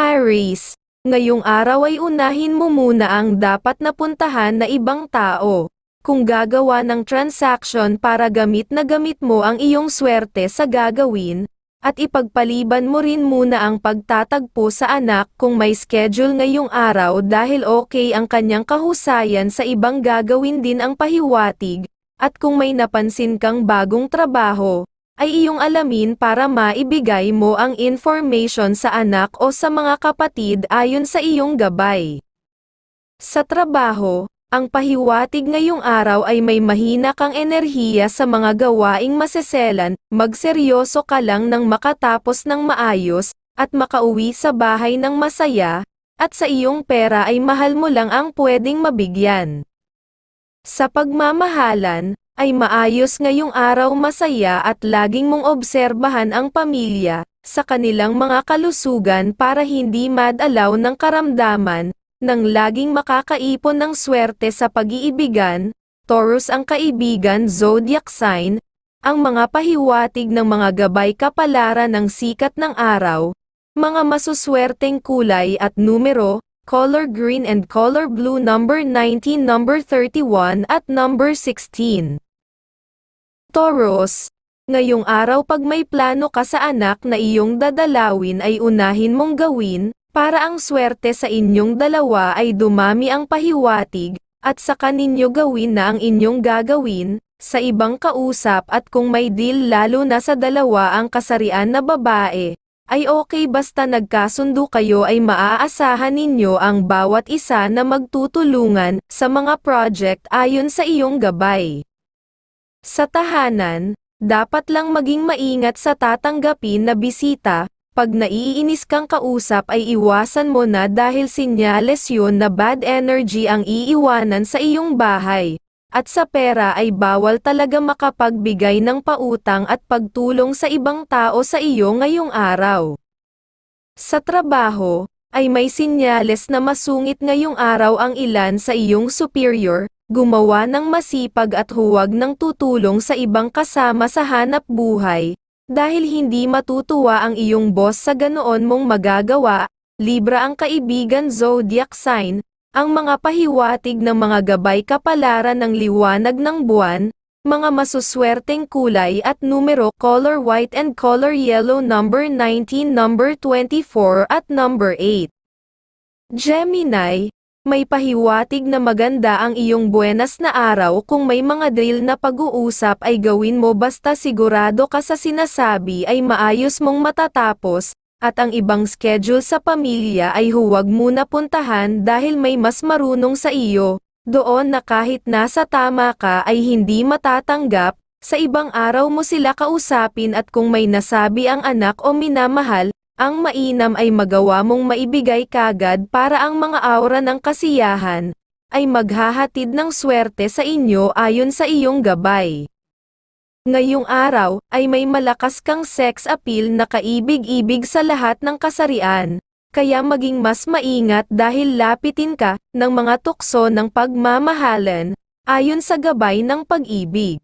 Aries, ngayong araw ay unahin mo muna ang dapat na puntahan na ibang tao. Kung gagawa ng transaction para gamit na gamit mo ang iyong swerte sa gagawin, at ipagpaliban mo rin muna ang pagtatagpo sa anak kung may schedule ngayong araw dahil okay ang kanyang kahusayan sa ibang gagawin din ang pahiwatig, at kung may napansin kang bagong trabaho, ay iyong alamin para maibigay mo ang information sa anak o sa mga kapatid ayon sa iyong gabay. Sa trabaho, ang pahiwatig ngayong araw ay may mahina kang enerhiya sa mga gawaing maseselan, magseryoso ka lang nang makatapos ng maayos, at makauwi sa bahay ng masaya, at sa iyong pera ay mahal mo lang ang pwedeng mabigyan. Sa pagmamahalan, ay maayos ngayong araw masaya at laging mong obserbahan ang pamilya, sa kanilang mga kalusugan para hindi madalaw ng karamdaman, nang laging makakaipon ng swerte sa pag-iibigan, Taurus ang kaibigan zodiac sign, ang mga pahiwatig ng mga gabay kapalaran ng sikat ng araw, mga masuswerteng kulay at numero, color green and color blue number 19 number 31 at number 16. Taurus, ngayong araw pag may plano ka sa anak na iyong dadalawin ay unahin mong gawin, para ang swerte sa inyong dalawa ay dumami ang pahiwatig, at sa kaninyo gawin na ang inyong gagawin, sa ibang kausap at kung may deal lalo na sa dalawa ang kasarian na babae, ay okay basta nagkasundo kayo ay maaasahan ninyo ang bawat isa na magtutulungan sa mga project ayon sa iyong gabay. Sa tahanan, dapat lang maging maingat sa tatanggapin na bisita, pag naiinis kang kausap ay iwasan mo na dahil sinyales yun na bad energy ang iiwanan sa iyong bahay. At sa pera ay bawal talaga makapagbigay ng pautang at pagtulong sa ibang tao sa iyo ngayong araw. Sa trabaho, ay may sinyales na masungit ngayong araw ang ilan sa iyong superior, gumawa ng masipag at huwag ng tutulong sa ibang kasama sa hanap buhay, dahil hindi matutuwa ang iyong boss sa ganoon mong magagawa, Libra ang kaibigan zodiac sign, ang mga pahiwatig ng mga gabay kapalaran ng liwanag ng buwan, mga masuswerteng kulay at numero color white and color yellow number 19 number 24 at number 8. Gemini, may pahiwatig na maganda ang iyong buenas na araw kung may mga deal na pag-uusap ay gawin mo basta sigurado ka sa sinasabi ay maayos mong matatapos, at ang ibang schedule sa pamilya ay huwag muna puntahan dahil may mas marunong sa iyo, doon na kahit nasa tama ka ay hindi matatanggap, sa ibang araw mo sila kausapin at kung may nasabi ang anak o minamahal, ang mainam ay magawa mong maibigay kagad para ang mga aura ng kasiyahan, ay maghahatid ng swerte sa inyo ayon sa iyong gabay. Ngayong araw, ay may malakas kang sex appeal na kaibig-ibig sa lahat ng kasarian, kaya maging mas maingat dahil lapitin ka ng mga tukso ng pagmamahalan, ayon sa gabay ng pag-ibig.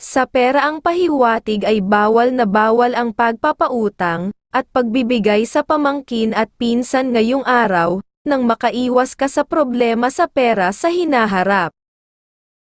Sa pera ang pahiwatig ay bawal na bawal ang pagpapautang, at pagbibigay sa pamangkin at pinsan ngayong araw, nang makaiwas ka sa problema sa pera sa hinaharap.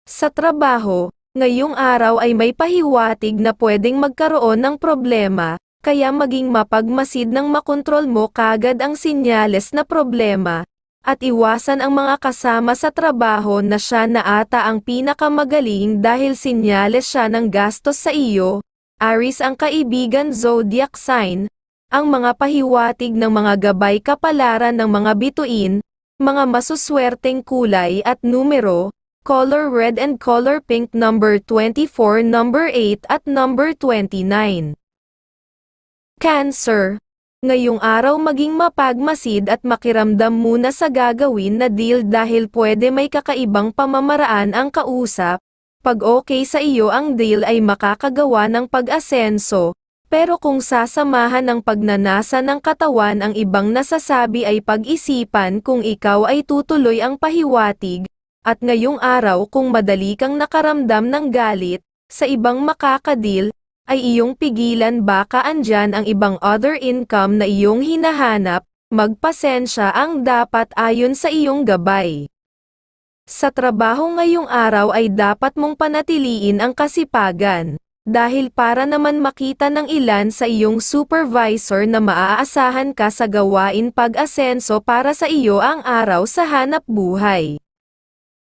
Sa trabaho, ngayong araw ay may pahiwatig na pwedeng magkaroon ng problema, kaya maging mapagmasid ng makontrol mo kagad ang sinyales na problema, at iwasan ang mga kasama sa trabaho na siya na ata ang pinakamagaling dahil sinyales siya ng gastos sa iyo. Aris ang kaibigan zodiac sign, ang mga pahiwatig ng mga gabay kapalaran ng mga bituin, mga masuswerteng kulay at numero, color red and color pink number 24 number 8 at number 29. Cancer. Ngayong araw maging mapagmasid at makiramdam muna sa gagawin na deal dahil pwede may kakaibang pamamaraan ang kausap, pag okay sa iyo ang deal ay makakagawa ng pag-asenso, pero kung sasamahan ng pagnanasa ng katawan ang ibang nasasabi ay pag-isipan kung ikaw ay tutuloy ang pahiwatig, at ngayong araw kung madali kang nakaramdam ng galit, sa ibang makakadil, ay iyong pigilan baka andyan ang ibang other income na iyong hinahanap, magpasensya ang dapat ayon sa iyong gabay. Sa trabaho ngayong araw ay dapat mong panatiliin ang kasipagan. Dahil para naman makita ng ilan sa iyong supervisor na maaasahan ka sa gawain pag-asenso para sa iyo ang araw sa hanap buhay.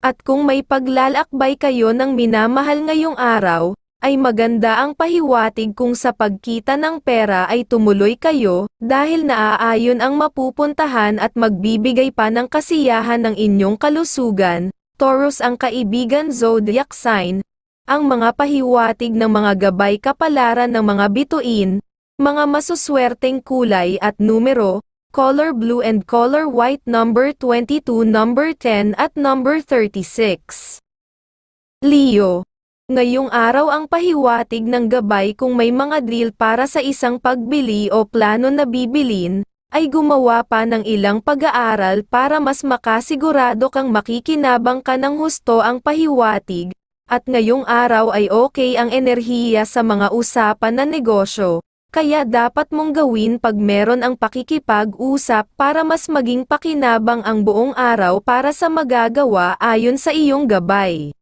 At kung may paglalakbay kayo ng minamahal ngayong araw, ay maganda ang pahiwatig kung sa pagkita ng pera ay tumuloy kayo, dahil naaayon ang mapupuntahan at magbibigay pa ng kasiyahan ng inyong kalusugan, Taurus ang kaibigan zodiac sign, ang mga pahiwatig ng mga gabay kapalaran ng mga bituin, mga masuswerteng kulay at numero, color blue and color white number 22 number 10 at number 36. Leo Ngayong araw ang pahiwatig ng gabay kung may mga deal para sa isang pagbili o plano na bibilin, ay gumawa pa ng ilang pag-aaral para mas makasigurado kang makikinabang ka ng husto ang pahiwatig, at ngayong araw ay okay ang enerhiya sa mga usapan na negosyo, kaya dapat mong gawin pag meron ang pakikipag-usap para mas maging pakinabang ang buong araw para sa magagawa ayon sa iyong gabay.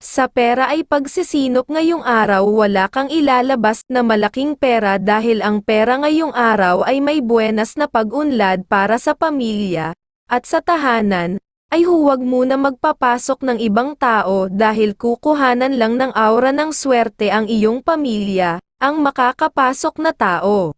Sa pera ay pagsisinop ngayong araw wala kang ilalabas na malaking pera dahil ang pera ngayong araw ay may buenas na pag-unlad para sa pamilya, at sa tahanan, ay huwag muna magpapasok ng ibang tao dahil kukuhanan lang ng aura ng swerte ang iyong pamilya, ang makakapasok na tao.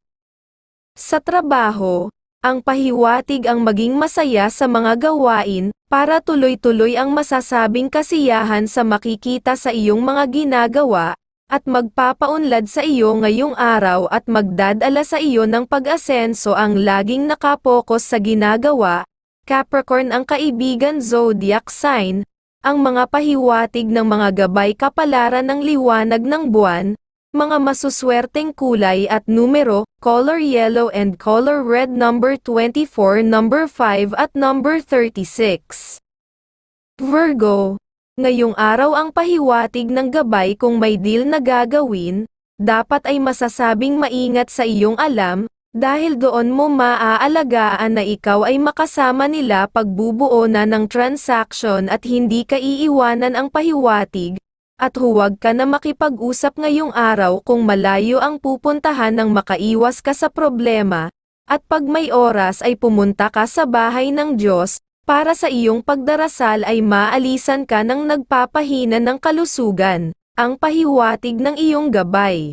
Sa trabaho, ang pahiwatig ang maging masaya sa mga gawain, para tuloy-tuloy ang masasabing kasiyahan sa makikita sa iyong mga ginagawa, at magpapaunlad sa iyo ngayong araw at magdadala sa iyo ng pag-asenso ang laging nakapokus sa ginagawa, Capricorn ang kaibigan zodiac sign, ang mga pahiwatig ng mga gabay kapalaran ng liwanag ng buwan, mga masuswerteng kulay at numero, color yellow and color red number 24, number 5 at number 36. Virgo, ngayong araw ang pahiwatig ng gabay kung may deal na gagawin, dapat ay masasabing maingat sa iyong alam, dahil doon mo maaalagaan na ikaw ay makasama nila pagbubuo na ng transaction at hindi ka iiwanan ang pahiwatig, at huwag ka na makipag-usap ngayong araw kung malayo ang pupuntahan ng makaiwas ka sa problema, at pag may oras ay pumunta ka sa bahay ng Diyos, para sa iyong pagdarasal ay maalisan ka ng nagpapahina ng kalusugan, ang pahiwatig ng iyong gabay.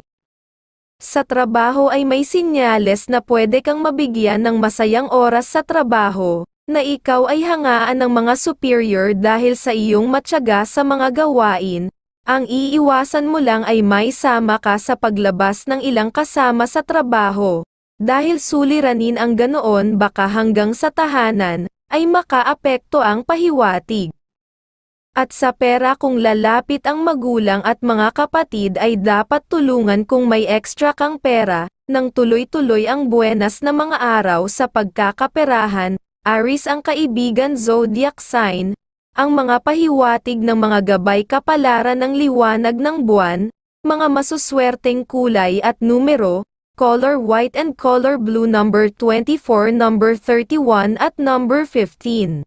Sa trabaho ay may sinyales na pwede kang mabigyan ng masayang oras sa trabaho, na ikaw ay hangaan ng mga superior dahil sa iyong matyaga sa mga gawain, ang iiwasan mo lang ay may sama ka sa paglabas ng ilang kasama sa trabaho. Dahil suliranin ang ganoon baka hanggang sa tahanan, ay makaapekto ang pahiwatig. At sa pera kung lalapit ang magulang at mga kapatid ay dapat tulungan kung may extra kang pera, nang tuloy-tuloy ang buenas na mga araw sa pagkakaperahan, Aris ang kaibigan zodiac sign, ang mga pahiwatig ng mga gabay kapalaran ng liwanag ng buwan, mga masuswerteng kulay at numero, color white and color blue number 24, number 31 at number 15.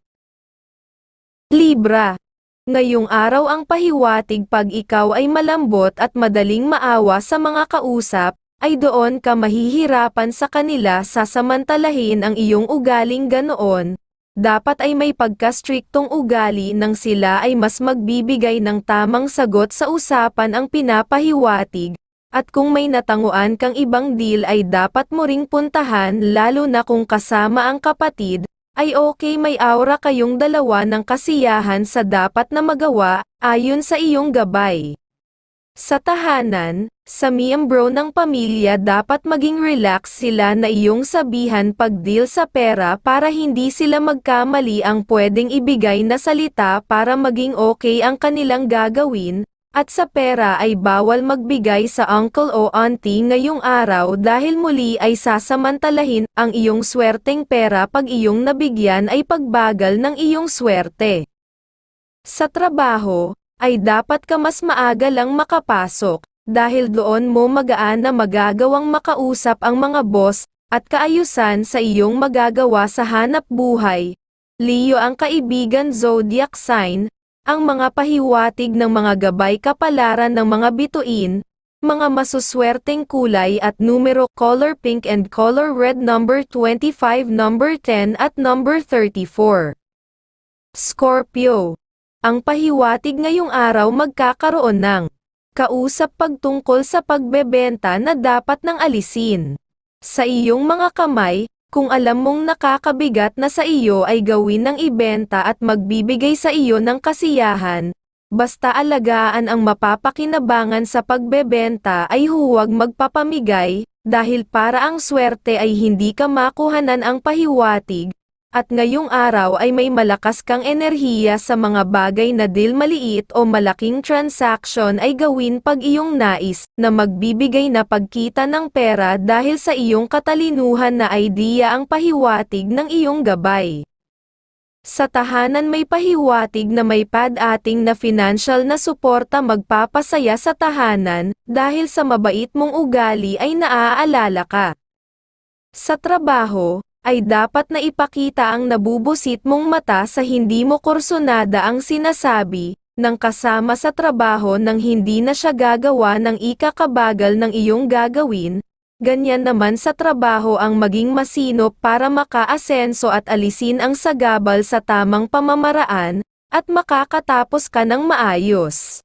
Libra. Ngayong araw ang pahiwatig pag ikaw ay malambot at madaling maawa sa mga kausap, ay doon ka mahihirapan sa kanila sasamantalahin ang iyong ugaling ganoon, dapat ay may pagka-striktong ugali nang sila ay mas magbibigay ng tamang sagot sa usapan ang pinapahiwatig, at kung may natanguan kang ibang deal ay dapat mo ring puntahan lalo na kung kasama ang kapatid, ay okay may aura kayong dalawa ng kasiyahan sa dapat na magawa, ayon sa iyong gabay. Sa tahanan, sa miyembro ng pamilya dapat maging relax sila na iyong sabihan pag deal sa pera para hindi sila magkamali ang pwedeng ibigay na salita para maging okay ang kanilang gagawin, at sa pera ay bawal magbigay sa uncle o auntie ngayong araw dahil muli ay sasamantalahin ang iyong swerteng pera pag iyong nabigyan ay pagbagal ng iyong swerte. Sa trabaho, ay dapat ka mas maaga lang makapasok, dahil doon mo magaan na magagawang makausap ang mga boss, at kaayusan sa iyong magagawa sa hanap buhay. Leo ang kaibigan zodiac sign, ang mga pahiwatig ng mga gabay kapalaran ng mga bituin, mga masuswerteng kulay at numero color pink and color red number 25 number 10 at number 34. Scorpio. Ang pahiwatig ngayong araw magkakaroon ng kausap pagtungkol sa pagbebenta na dapat nang alisin. Sa iyong mga kamay, kung alam mong nakakabigat na sa iyo ay gawin ng ibenta at magbibigay sa iyo ng kasiyahan, basta alagaan ang mapapakinabangan sa pagbebenta ay huwag magpapamigay, dahil para ang swerte ay hindi ka makuhanan ang pahiwatig, at ngayong araw ay may malakas kang enerhiya sa mga bagay na dil maliit o malaking transaction ay gawin pag iyong nais na magbibigay na pagkita ng pera dahil sa iyong katalinuhan na idea ang pahiwatig ng iyong gabay. Sa tahanan may pahiwatig na may pad-ating na financial na suporta magpapasaya sa tahanan dahil sa mabait mong ugali ay naaalala ka. Sa trabaho, ay dapat na ipakita ang nabubusit mong mata sa hindi mo kursonada ang sinasabi, ng kasama sa trabaho nang hindi na siya gagawa ng ikakabagal ng iyong gagawin, ganyan naman sa trabaho ang maging masinop para makaasenso at alisin ang sagabal sa tamang pamamaraan, at makakatapos ka ng maayos.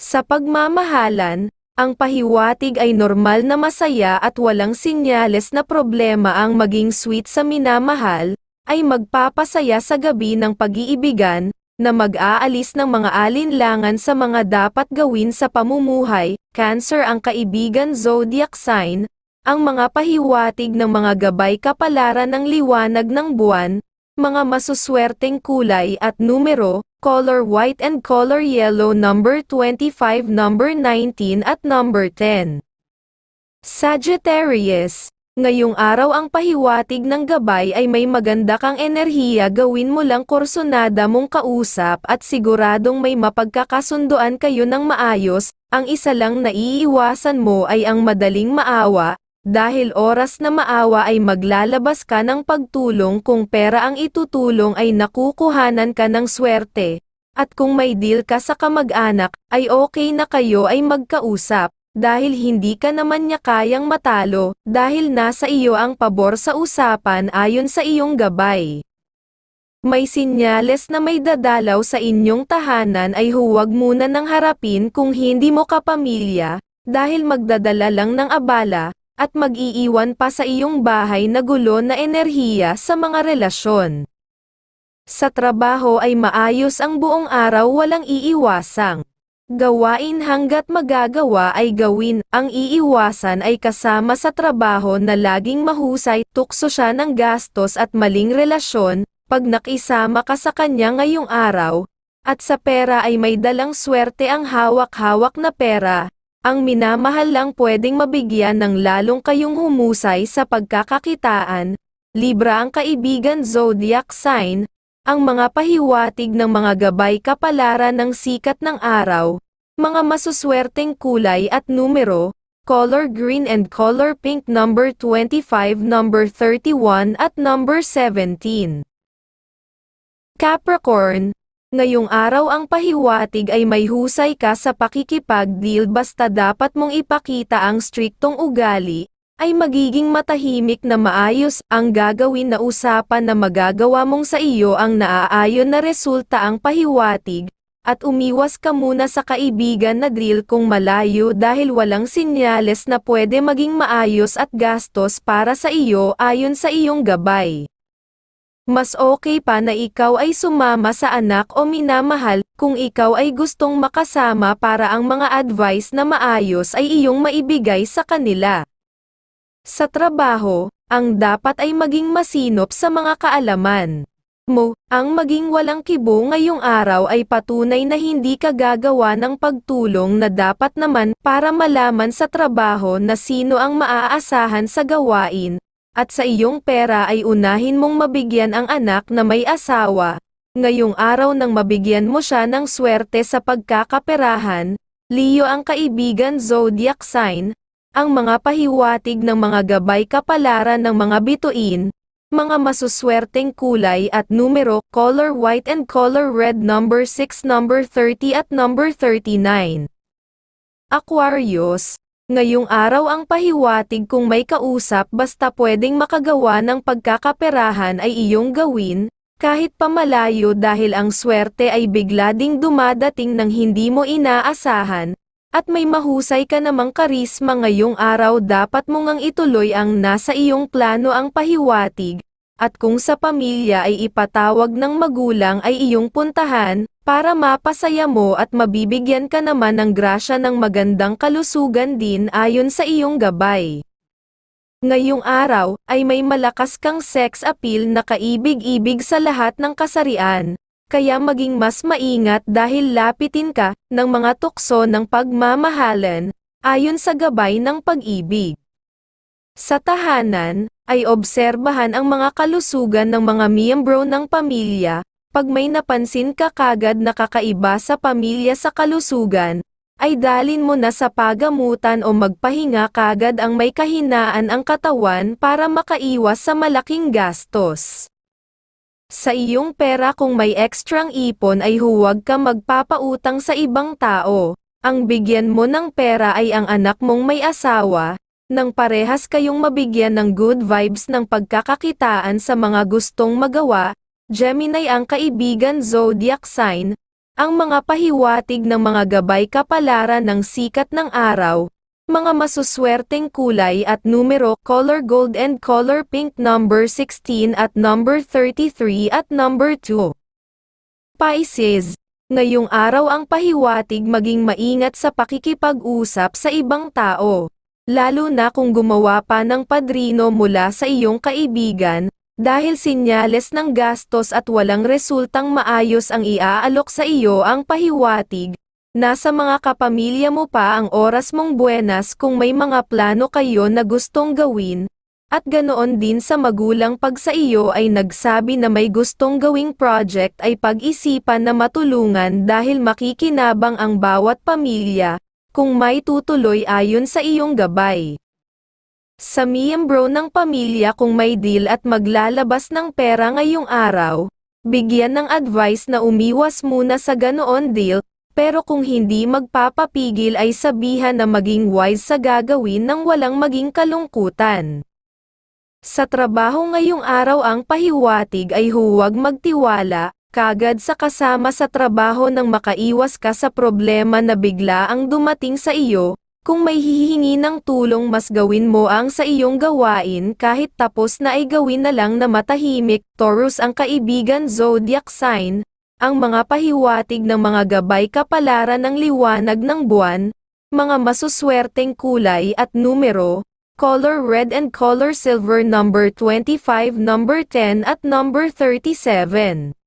Sa pagmamahalan, ang pahiwatig ay normal na masaya at walang sinyales na problema ang maging sweet sa minamahal, ay magpapasaya sa gabi ng pag-iibigan, na mag-aalis ng mga alinlangan sa mga dapat gawin sa pamumuhay, Cancer ang kaibigan zodiac sign, ang mga pahiwatig ng mga gabay kapalaran ng liwanag ng buwan, mga masuswerteng kulay at numero, color white and color yellow number 25 number 19 at number 10. Sagittarius, ngayong araw ang pahiwatig ng gabay ay may maganda kang enerhiya gawin mo lang kursonada mong kausap at siguradong may mapagkakasunduan kayo ng maayos, ang isa lang na iiwasan mo ay ang madaling maawa, dahil oras na maawa ay maglalabas ka ng pagtulong kung pera ang itutulong ay nakukuhanan ka ng swerte, at kung may deal ka sa kamag-anak, ay okay na kayo ay magkausap, dahil hindi ka naman niya kayang matalo, dahil nasa iyo ang pabor sa usapan ayon sa iyong gabay. May sinyales na may dadalaw sa inyong tahanan ay huwag muna nang harapin kung hindi mo kapamilya, dahil magdadala lang ng abala, at mag-iiwan pa sa iyong bahay na gulo na enerhiya sa mga relasyon. Sa trabaho ay maayos ang buong araw walang iiwasang. Gawain hanggat magagawa ay gawin, ang iiwasan ay kasama sa trabaho na laging mahusay, tukso siya ng gastos at maling relasyon, pag nakisama ka sa kanya ngayong araw, at sa pera ay may dalang swerte ang hawak-hawak na pera, ang minamahal lang pwedeng mabigyan ng lalong kayong humusay sa pagkakakitaan, Libra ang kaibigan zodiac sign, ang mga pahiwatig ng mga gabay kapalaran ng sikat ng araw, mga masuswerteng kulay at numero, color green and color pink number 25 number 31 at number 17. Capricorn, ngayong araw ang pahiwatig ay may husay ka sa pakikipag-deal basta dapat mong ipakita ang striktong ugali, ay magiging matahimik na maayos ang gagawin na usapan na magagawa mong sa iyo ang naaayon na resulta ang pahiwatig, at umiwas ka muna sa kaibigan na drill kung malayo dahil walang sinyales na pwede maging maayos at gastos para sa iyo ayon sa iyong gabay. Mas okay pa na ikaw ay sumama sa anak o minamahal kung ikaw ay gustong makasama para ang mga advice na maayos ay iyong maibigay sa kanila. Sa trabaho, ang dapat ay maging masinop sa mga kaalaman mo, ang maging walang kibo ngayong araw ay patunay na hindi ka gagawa ng pagtulong na dapat naman para malaman sa trabaho na sino ang maaasahan sa gawain, at sa iyong pera ay unahin mong mabigyan ang anak na may asawa, ngayong araw nang mabigyan mo siya ng swerte sa pagkakaperahan, Leo ang kaibigan zodiac sign, ang mga pahiwatig ng mga gabay kapalaran ng mga bituin, mga masuswerteng kulay at numero, color white and color red number 6, number 30 at number 39. Aquarius, ngayong araw ang pahiwatig kung may kausap basta pwedeng makagawa ng pagkakaperahan ay iyong gawin, kahit pamalayo dahil ang swerte ay bigla ding dumadating ng hindi mo inaasahan, at may mahusay ka namang karisma ngayong araw dapat mo ngang ituloy ang nasa iyong plano ang pahiwatig, at kung sa pamilya ay ipatawag ng magulang ay iyong puntahan, para mapasaya mo at mabibigyan ka naman ng grasya ng magandang kalusugan din ayon sa iyong gabay. Ngayong araw, ay may malakas kang sex appeal na kaibig-ibig sa lahat ng kasarian, kaya maging mas maingat dahil lapitin ka ng mga tukso ng pagmamahalan, ayon sa gabay ng pag-ibig. Sa tahanan, ay obserbahan ang mga kalusugan ng mga miyembro ng pamilya, pag may napansin ka kagad na kakaiba sa pamilya sa kalusugan, ay dalin mo na sa pagamutan o magpahinga kagad ang may kahinaan ang katawan para makaiwas sa malaking gastos. Sa iyong pera kung may ekstrang ipon ay huwag ka magpapautang sa ibang tao, ang bigyan mo ng pera ay ang anak mong may asawa, nang parehas kayong mabigyan ng good vibes ng pagkakakitaan sa mga gustong magawa, Gemini ang kaibigan zodiac sign, ang mga pahiwatig ng mga gabay kapalaran ng sikat ng araw, mga masuswerteng kulay at numero color gold and color pink number 16 at number 33 at number 2. Pisces, ngayong araw ang pahiwatig maging maingat sa pakikipag-usap sa ibang tao, lalo na kung gumawa pa ng padrino mula sa iyong kaibigan, dahil sinyales ng gastos at walang resultang maayos ang iaalok sa iyo ang pahiwatig, nasa mga kapamilya mo pa ang oras mong buenas kung may mga plano kayo na gustong gawin, at ganoon din sa magulang pag sa iyo ay nagsabi na may gustong gawing project ay pag-isipan na matulungan dahil makikinabang ang bawat pamilya, kung may tutuloy ayon sa iyong gabay. Sa miyembro ng pamilya kung may deal at maglalabas ng pera ngayong araw, bigyan ng advice na umiwas muna sa ganoon deal, pero kung hindi magpapapigil ay sabihan na maging wise sa gagawin nang walang maging kalungkutan. Sa trabaho ngayong araw ang pahiwatig ay huwag magtiwala, kagad sa kasama sa trabaho nang makaiwas ka sa problema na bigla ang dumating sa iyo, kung may hihingi ng tulong mas gawin mo ang sa iyong gawain kahit tapos na ay gawin na lang na matahimik, Taurus ang kaibigan zodiac sign, ang mga pahiwatig ng mga gabay kapalaran ng liwanag ng buwan, mga masuswerteng kulay at numero, color red and color silver number 25 number 10 at number 37.